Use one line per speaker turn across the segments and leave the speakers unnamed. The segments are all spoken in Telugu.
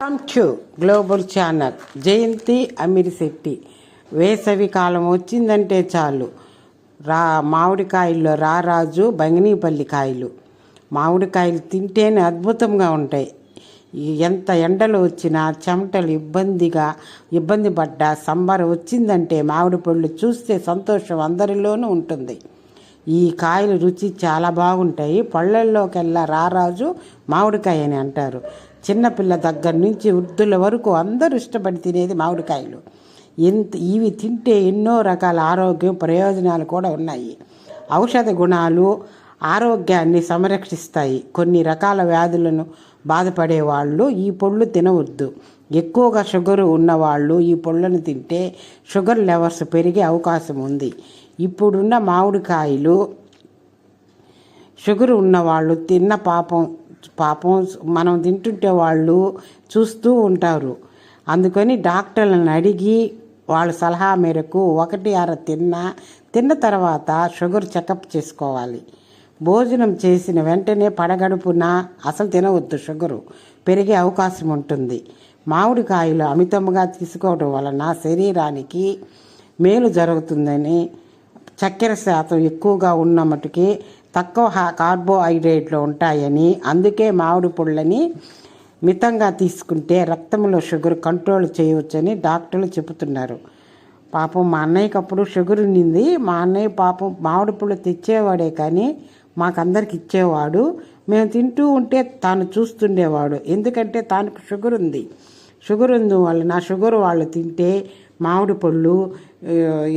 Welcome to global channel Jayanthi Amirshetti వేసవి కాలం వచ్చిందంటే చాలు. రా మామిడికాయల్లో రారాజు బంగినీపల్లి కాయలు. మామిడికాయలు తింటేనే అద్భుతంగా ఉంటాయి. ఎంత ఎండలు వచ్చినా చెమటలు ఇబ్బందిగా ఇబ్బంది పడ్డా సంబరం వచ్చిందంటే మామిడి పళ్ళు చూస్తే సంతోషం అందరిలోనూ ఉంటుంది. ఈ కాయలు రుచి చాలా బాగుంటాయి. పళ్ళల్లోకెల్లా రారాజు మామిడికాయ అని అంటారు. చిన్నపిల్ల దగ్గర నుంచి వృద్ధుల వరకు అందరూ ఇష్టపడి తినేది మామిడికాయలు. ఎంత ఇవి తింటే ఎన్నో రకాల ఆరోగ్యం ప్రయోజనాలు కూడా ఉన్నాయి. ఔషధ గుణాలు ఆరోగ్యాన్ని సంరక్షిస్తాయి. కొన్ని రకాల వ్యాధులను బాధపడే వాళ్ళు ఈ పళ్ళు తినవద్దు. ఎక్కువగా షుగర్ ఉన్నవాళ్ళు ఈ పళ్ళను తింటే షుగర్ లెవెల్స్ పెరిగే అవకాశం ఉంది. ఇప్పుడున్న మామిడికాయలు షుగర్ ఉన్నవాళ్ళు తిన్న పాపం పాపం మనం తింటుంటే వాళ్ళు చూస్తూ ఉంటారు. అందుకని డాక్టర్లను అడిగి వాళ్ళ సలహా మేరకు ఒకటి అర తిన్న తిన్న తర్వాత షుగర్ చెకప్ చేసుకోవాలి. భోజనం చేసిన వెంటనే పడగడుపున అసలు తినవద్దు షుగరు. పెరిగే అవకాశం ఉంటుంది. మామిడికాయలు అమితంగా తీసుకోవడం వలన శరీరానికి మేలు జరుగుతుందని చక్కెర శాతం ఎక్కువగా ఉన్న మటుకి తక్కువ హా- కార్బోహైడ్రేట్లు ఉంటాయని అందుకే మామిడి పుళ్ళని మితంగా తీసుకుంటే రక్తంలో షుగర్ కంట్రోల్ చేయవచ్చని డాక్టర్లు చెబుతున్నారు. పాపం మా అన్నయ్యకి అప్పుడు షుగర్ ఉన్నింది మా అన్నయ్య పాపం మామిడి పుళ్ళు తెచ్చేవాడే కానీ మాకందరికి ఇచ్చేవాడు. మేము తింటూ ఉంటే తాను చూస్తుండేవాడు. ఎందుకంటే తానికి షుగర్ ఉంది. షుగర్ ఉంది వలన షుగర్ వాళ్ళు తింటే మామిడి పళ్ళు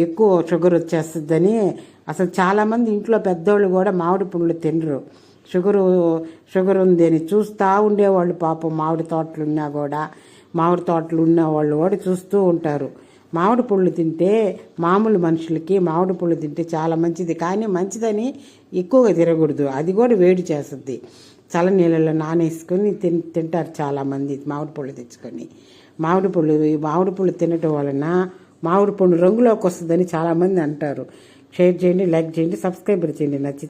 ఎక్కువ షుగర్ వచ్చేస్తుందని అసలు చాలామంది ఇంట్లో పెద్దోళ్ళు కూడా మామిడి పళ్ళు తినరు. షుగరు షుగర్ ఉంది అని చూస్తూ ఉండేవాళ్ళు పాపం మామిడి తోటలు ఉన్నా కూడా. మామిడి తోటలు ఉన్న వాళ్ళు కూడా చూస్తూ ఉంటారు. మామిడి పళ్ళు తింటే మామూలు మనుషులకి మామిడి పళ్ళు తింటే చాలా మంచిది. కానీ మంచిదని ఎక్కువగా తినకూడదు. అది కూడా వేడి చేస్తుంది. చల్ల నీళ్ళలో నానేసుకొని తిన్ తింటారు చాలామంది మామిడి పళ్ళు తెచ్చుకొని. మామిడి పళ్ళు ఈ మామిడి పళ్ళు తినటం వలన మామిడి పండు రంగులోకి వస్తుందని చాలామంది అంటారు. షేర్ చేయండి లైక్ చేయండి సబ్స్క్రైబర్ చేయండి నచ్చి